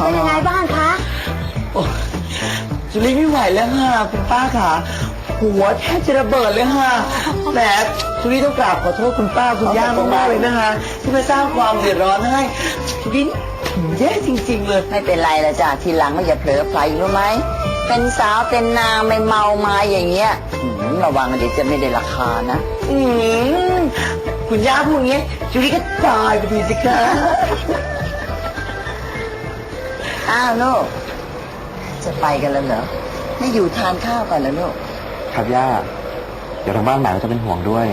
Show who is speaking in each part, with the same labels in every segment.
Speaker 1: เป็นยังไงบ้างคะ
Speaker 2: โอ้จุลีไม่ไหวแล้วค่ะคุณป้าค่ะหัวแทบจะระเบิดเลยค่ะแหมจุลีต้องกราบขอโทษคุณป้าคุณย่ามากๆเลยนะคะ ที่มาสร้างความเดือดร้อนให้จุลีแย่จริง ๆ เลย
Speaker 1: ไม่เป็นไรละจ้ะทีหลังไม่อย่าเผลอไฟรู้ไหมเป็นสาวเป็นนางไม่เมามาอย่างเงี้ยหืมระวังเดี๋ยวจะไม่ได้ราคานะ
Speaker 2: อืมคุณย่าพูดอย่างนี้จุลีก็ตายไปดีสิคะ
Speaker 1: อ้าวลูก จะไปกันแล้วเหรอ ไม่อยู่ทานข้าวกันแล้วลูก
Speaker 3: ครับย่า เดี๋ยวทางบ้านหมายว่าจะเป็นห่วงด้วย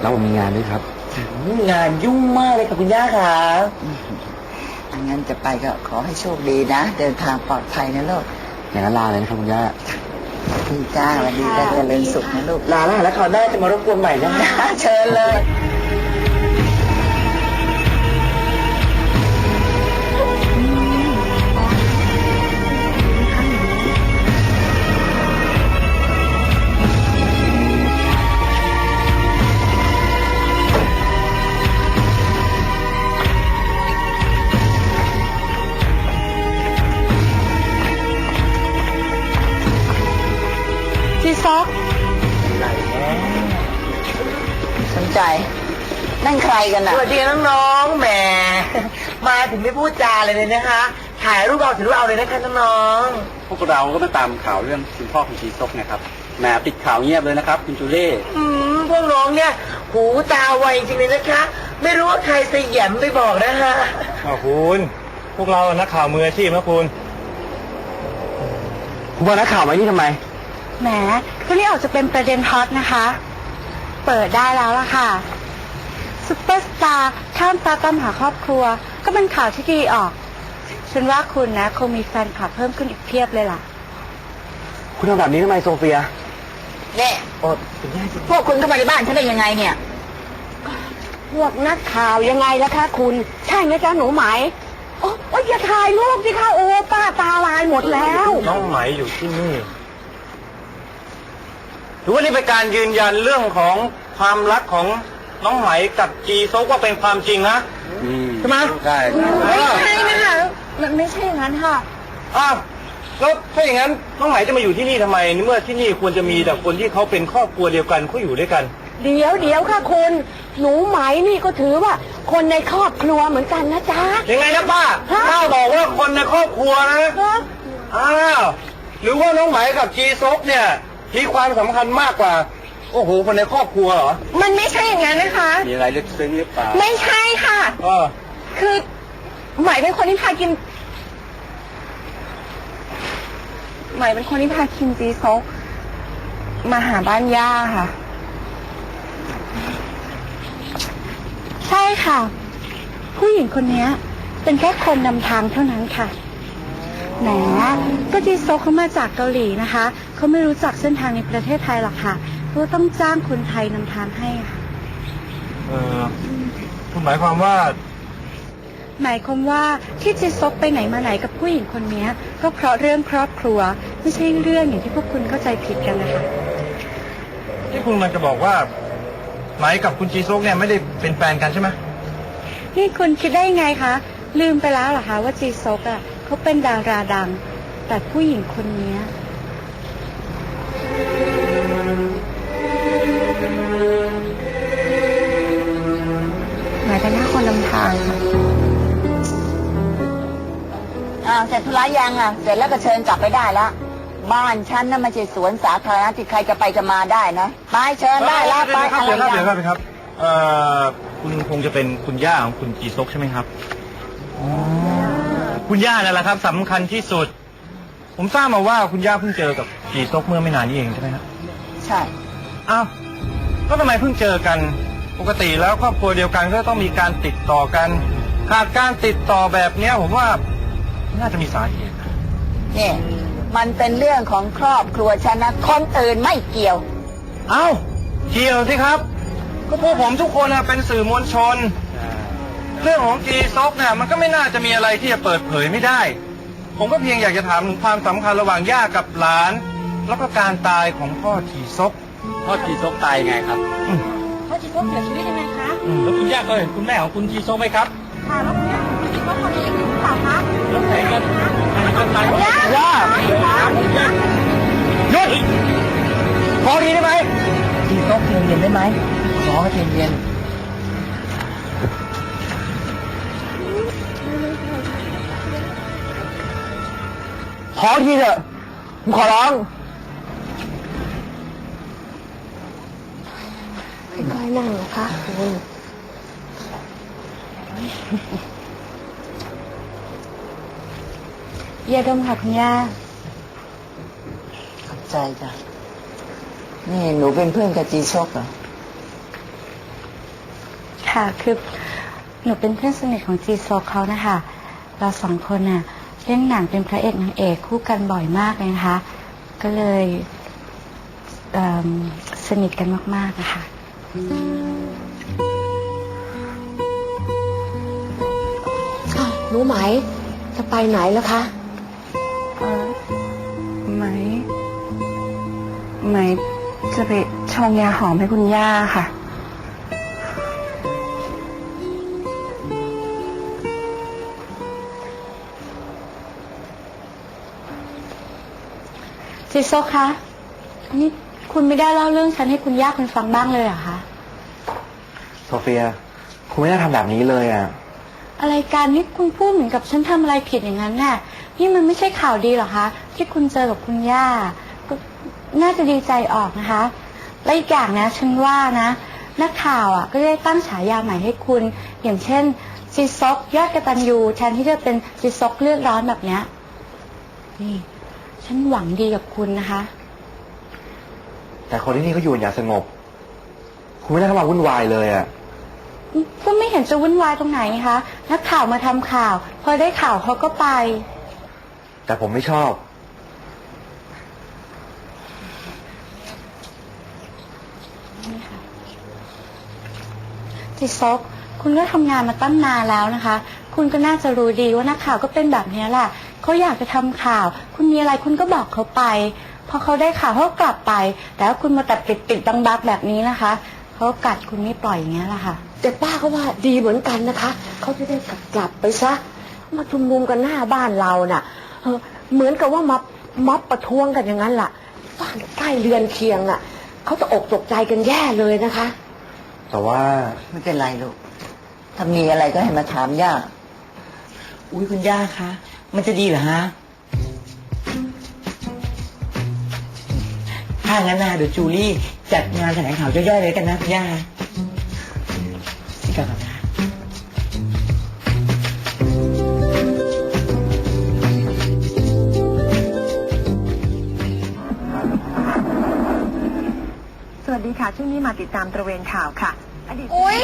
Speaker 3: แล้วผมมีงานด้วยครับ
Speaker 2: งานยุ่งมากเลยค่ะคุณย่าค่ะ
Speaker 1: อังั้นจะไปก็ขอให้โชคดีนะ เดินทางปลอดภัยนะลูก
Speaker 3: อย่างนั้นลาเลยนะครับคุณย่า
Speaker 1: ดีจ้าสวัสดีจ้าเจริญสุขนะลูก
Speaker 2: ลาแล้วแล้วคราวหน้าจะมารบกวนใหม่นะคะ
Speaker 1: เชิญเลย
Speaker 2: ที่ซอก
Speaker 1: สนใจนั่นใครกัน
Speaker 2: ส
Speaker 1: น่ะ
Speaker 2: วัสดีน้องๆ แหม มาถึงไม่พูดจาเลยเลยนะคะ ถ่ายรูปเอาถือรูปเอาเลยนะคะน้อง
Speaker 4: พวกเราก็มาตามข่าวเรื่องคุณพ่อคุณชีซกเนะครับแหมปิดข่าวเงียบเลยนะครับ คุณจูเล่
Speaker 2: ๆอืมพวกน้องเนี่ย หูตาไวจริงเลยนะคะ ไม่รู้ว่าใครสยามไปบอกนะคะ
Speaker 5: อ้าวคุณพวกเรานักข่าวมืออาชีพนะคุณ
Speaker 3: คุณมานักข่าวมาที่ทำไม
Speaker 6: แหมก็นี่ออกจะเป็นประเด็นฮอตนะคะ เปิดได้แล้วล่ะค่ะซุปเปอร์สตาร์ข้ามฟ้าตามหาครอบครัว ก็เป็นข่าวที่ดีออก ฉันว่าคุณนะ คงมีแฟนคลับเพิ่มขึ้นอีกเพียบเลยล่ะ
Speaker 3: คุณทำแบบนี้ทำไมโซเฟีย
Speaker 1: เนี่ย
Speaker 2: โอ้คุณย่าจะ
Speaker 1: พวกคุณเข้ามาในบ้านฉันได้ยังไงเนี่ย
Speaker 6: พวกนักข่าวยังไงล่ะคะคุณ ใช่ไหมจ๊ะหนูไหมโอ้โอ้ยอย่าถ่ายรูปสิคะโอ้ป้าตาลายหมดแล้ว
Speaker 5: น้องไหมอยู่ที่นี่ หรือว่านี่เป็นการยืนยันเรื่องของความรักของน้องไหมกับจีซกว่าเป็นความจริงนะใช่ไหม
Speaker 4: ใช่
Speaker 6: ไม่ใช่นะคะมันไม่ใช่อย่างนั้นค่ะ
Speaker 5: อ้าวแล้วถ้าอย่างนั้นน้องไหมจะมาอยู่ที่นี่ทำไมในเมื่อที่นี่ควรจะมีแต่คนที่เขาเป็นครอบครัวเดียวกันเขาอยู่ด้วยกัน
Speaker 6: เดี๋ยวเดี๋ยวค่ะคุณหนูไหมนี่ก็ถือว่า คนในครอบครัวเหมือนกันนะจ๊ะ
Speaker 5: ยังไงนะป้า
Speaker 6: ฮะ
Speaker 5: ป้าบอกว่าคนในครอบครัวนะ
Speaker 6: ฮะ
Speaker 5: อ้าว หรือว่าน้องไหมกับจีซกเนี่ย มีความสำคัญมากกว่า โอ้โหคนในครอบครัวเหรอ
Speaker 6: มันไม่ใช่อย่างนั้นนะคะ
Speaker 4: มีอะไรลึกซึ้งหรือเปล่า
Speaker 6: ไม่ใช่ค่ะ
Speaker 5: เออ
Speaker 6: คือไหมเป็นคนที่พากินไหมเป็นคนที่พาคิมจีซกมาหาบ้านย่าค่ะ ใช่ค่ะ ผู้หญิงคนเนี้ย เป็นแค่คนนำทางเท่านั้นค่ะแหมก็จีซกเขามาจากเกาหลีนะคะ เขาไม่รู้จักเส้นทางในประเทศไทยหรอกค่ะเพราะว่าต้องจ้างคนไทยนำทางให้ค่ะ
Speaker 5: เออคุณหมายความว่า
Speaker 6: หมายความว่าที่จีซกไปไหนมาไหนกับผู้หญิงคนเนี้ยก็เพราะเรื่องครอบครัว ไม่ใช่เรื่องอย่างที่พวกคุณเข้าใจผิดกันนะคะ
Speaker 5: ที่คุณมันจะบอกว่า ไหมกับคุณจีซกเนี่ยไม่ได้เป็นแฟนกันใช่ไหม
Speaker 6: นี่คุณคิดได้ยังไงคะ ลืมไปแล้วเหรอคะว่าจีซกอะเขาเป็นดาราดัง แต่ผู้หญิงคนเนี้
Speaker 1: อ้าวเสร็จธุระยังอะ เสร็จแล้วก็เชิญกลับไปได้ละบ้านฉันน่ะไม่ใช่สวนสาธารณะที่ใครจะไปจะมาได้นะไปเชิญได้ละไป
Speaker 5: เดี๋ยว
Speaker 1: อะไร
Speaker 5: ครับเดี๋ยวครับ
Speaker 1: กั
Speaker 5: เดี๋ยวครับเอ่อคุณคงจะเป็นคุณย่าของคุณจีซกใช่ไหมครับคุณย่านั่นแหละครับสำคัญที่สุด ผมทราบมาว่าคุณย่าเพิ่งเจอกับจีซกเมื่อไม่นานนี้เองใช่ไหมครับ
Speaker 1: ใช่
Speaker 5: อ้าวแล้วทำไมเพิ่งเจอกัน ปกติแล้วครอบครัวเดียวกันก็ต้องมีการติดต่อกันขาดการติดต่อแบบเนี้ยผมว่าน่าจะมีสาเหตุ
Speaker 1: เนี่ยมันเป็นเรื่องของครอบครัวฉันนะคนอื่นไม่เกี่ยว
Speaker 5: เอ้าเกี่ยวสิครับ ก็พวกผมทุกคนน่ะเป็นสื่อมวลชน เรื่องของจีซกเนี่ยมันก็ไม่น่าจะมีอะไรที่จะเปิดเผยไม่ได้ ผมก็เพียงอยากจะถามถึงความสำคัญระหว่างย่ากับหลาน แล้วก็การตายของพ่อจีซก
Speaker 4: พ่อจีซกตายยังไงครับ
Speaker 6: พ่อจีซกเสียชีวิตยังไงคะ
Speaker 4: แล้วคุณย่าก็เห็นคุณแม่ของคุณจีซกไหมครับ
Speaker 6: ค่ะแล้วคุณย่าคุณจีซกคนนี้เปล่าคะ
Speaker 2: ย่าหยุดพอดีได้ไหมจีซกเย็นๆได้ไหมขอให้เย็นๆขอทีเถอะผมขอร้อง
Speaker 6: ค่อยๆ นั่งนะคะคุณยาดมค่ะคุณย่า
Speaker 1: ขอบใจจ้ะ นี่หนูเป็นเพื่อนกับจีซกเหรอ
Speaker 6: ค่ะ คือหนูเป็นเพื่อนสนิทของจีโซเขานะคะ เราสองคนน่ะเล่นหนังเป็นพระเอกนางเอกคู่กันบ่อยมากเลยนะคะ ก็เลยเอิ่มสนิทกันมากๆนะคะ
Speaker 7: รู้ไหม จะไปไหนแล้วคะ
Speaker 6: เออไหม ไหมจะไปชงยาหอมให้คุณย่าค่ะจิโซคะนี่คุณไม่ได้เล่าเรื่องฉันให้คุณย่าคุณฟังบ้างเลยเหรอคะ
Speaker 3: โซเฟีย คุณไม่ได้ทำแบบนี้เลยอะ
Speaker 6: อะไรการนี่คุณพูดเหมือนกับฉันทำอะไรผิดอย่างนั้นน่ะ นี่มันไม่ใช่ข่าวดีเหรอคะ ที่คุณเจอกับคุณย่า ก็น่าจะดีใจออกนะคะ และอีกอย่างนะ ฉันว่านะ นักข่าวอะ ก็ได้ตั้งฉายาใหม่ให้คุณ อย่างเช่นจีซอกยอดกระตันยูแทนที่จะเป็นจีซอกเลือดร้อนแบบเนี้ยนี่ ฉันหวังดีกับคุณนะคะ
Speaker 3: แต่คนที่นี่เขาอยู่อย่างสงบ คุณไม่ได้เข้ามาวุ่นวายเลยอะ
Speaker 6: ก็ไม่เห็นจะวุ่นวายตรงไหนนี่คะ นักข่าวมาทำข่าว พอได้ข่าวเขาก็ไป
Speaker 3: แต่ผมไม่ชอบ
Speaker 6: จิซกคุณก็ทำงานมาตั้งนานแล้วนะคะ คุณก็น่าจะรู้ดีว่านักข่าวก็เป็นแบบนี้แหละเขาอยากจะทำข่าว คุณมีอะไรคุณก็บอกเขาไป พอเขาได้ข่าวเขาก็กลับไป แต่ว่าคุณมาแต่ปิดปิดบังบักแบบนี้นะคะ เขากัดคุณไม่ปล่อยอย่างเงี้ยแหละค่ะ
Speaker 7: แต่ป้าก็ว่าดีเหมือนกันนะคะ เขาจะได้กลับกลับไปซะ มาชุมนุมกันหน้าบ้านเราน่ะเออเหมือนกับว่ามาม็อบประท้วงกันอย่างนั้นล่ะ บ้านใกล้เรือนเคียงอะ เขาจะอกตกใจกันแย่เลยนะคะ
Speaker 3: แต่ว่า
Speaker 1: ไม่เป็นไรลูก ถ้ามีอะไรก็ให้มาถามย่า
Speaker 2: อุ้ยคุณย่าคะ มันจะดีเหรอฮะ ถ้างั้นนะเดี๋ยวจูลี่จัดงานแถลงข่าวย่อยๆเลยกันนะคุณย่าสิ กลับก่อนนะ
Speaker 8: สวัสดีค่ะช่วงนี้มาติดตามตระเวนข่าวค่ะอดีต
Speaker 9: อุ๊ย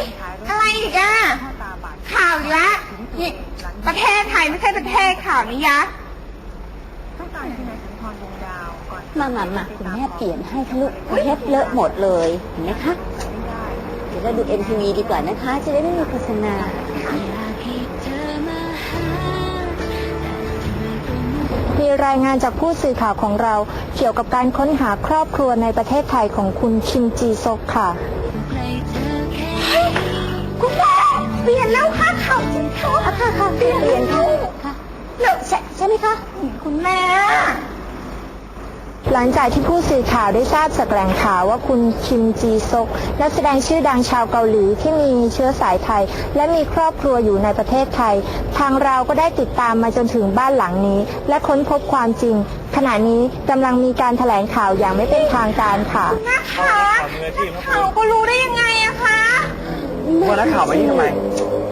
Speaker 9: อะไรอีกอะข่าวอีกแล้วนี่ประเทศไทยไม่ใช่ประเทศข่าวนี้ยะ
Speaker 8: ผู้ตายคือนายสุนทรวงดาวก่อน
Speaker 7: มามามาคุณแม่เปลี่ยนให้ค่ะลูกเฮ็ดเลอะหมดเลยเห็นไหมคะ เดี๋ยวเราดู MTV ดีกว่านะคะ จะได้ไม่มีโฆษณา
Speaker 6: มีรายงานจากผู้สื่อข่าวของเราเกี่ยวกับการค้นหาครอบครัวในประเทศไทยของคุณคิมจีซกค่ะ
Speaker 9: คุณแม่เปลี่ยนแล้วค่ะข่าวจริงค่ะค่ะค่ะเปลี่ยนเปลี่ยนค่ะแล้วใช่ใช่ไหมคะคุณแม่
Speaker 6: หลังจากที่ผู้สื่อข่าวได้ทราบจากแหล่งข่าวว่าคุณคิมจีซกนักแสดงชื่อดังชาวเกาหลีที่มีเชื้อสายไทย และมีครอบครัวอยู่ในประเทศไทย ทางเราก็ได้ติดตามมาจนถึงบ้านหลังนี้ และค้นพบความจริง ขณะนี้กำลังมีการแถลงข่าวอย่างไม่เป็นทางการค่ะ
Speaker 9: นะคะข่าวก็รู้ได้ยังไงอะคะ
Speaker 3: ว่านักข่าวมาที่ทำไม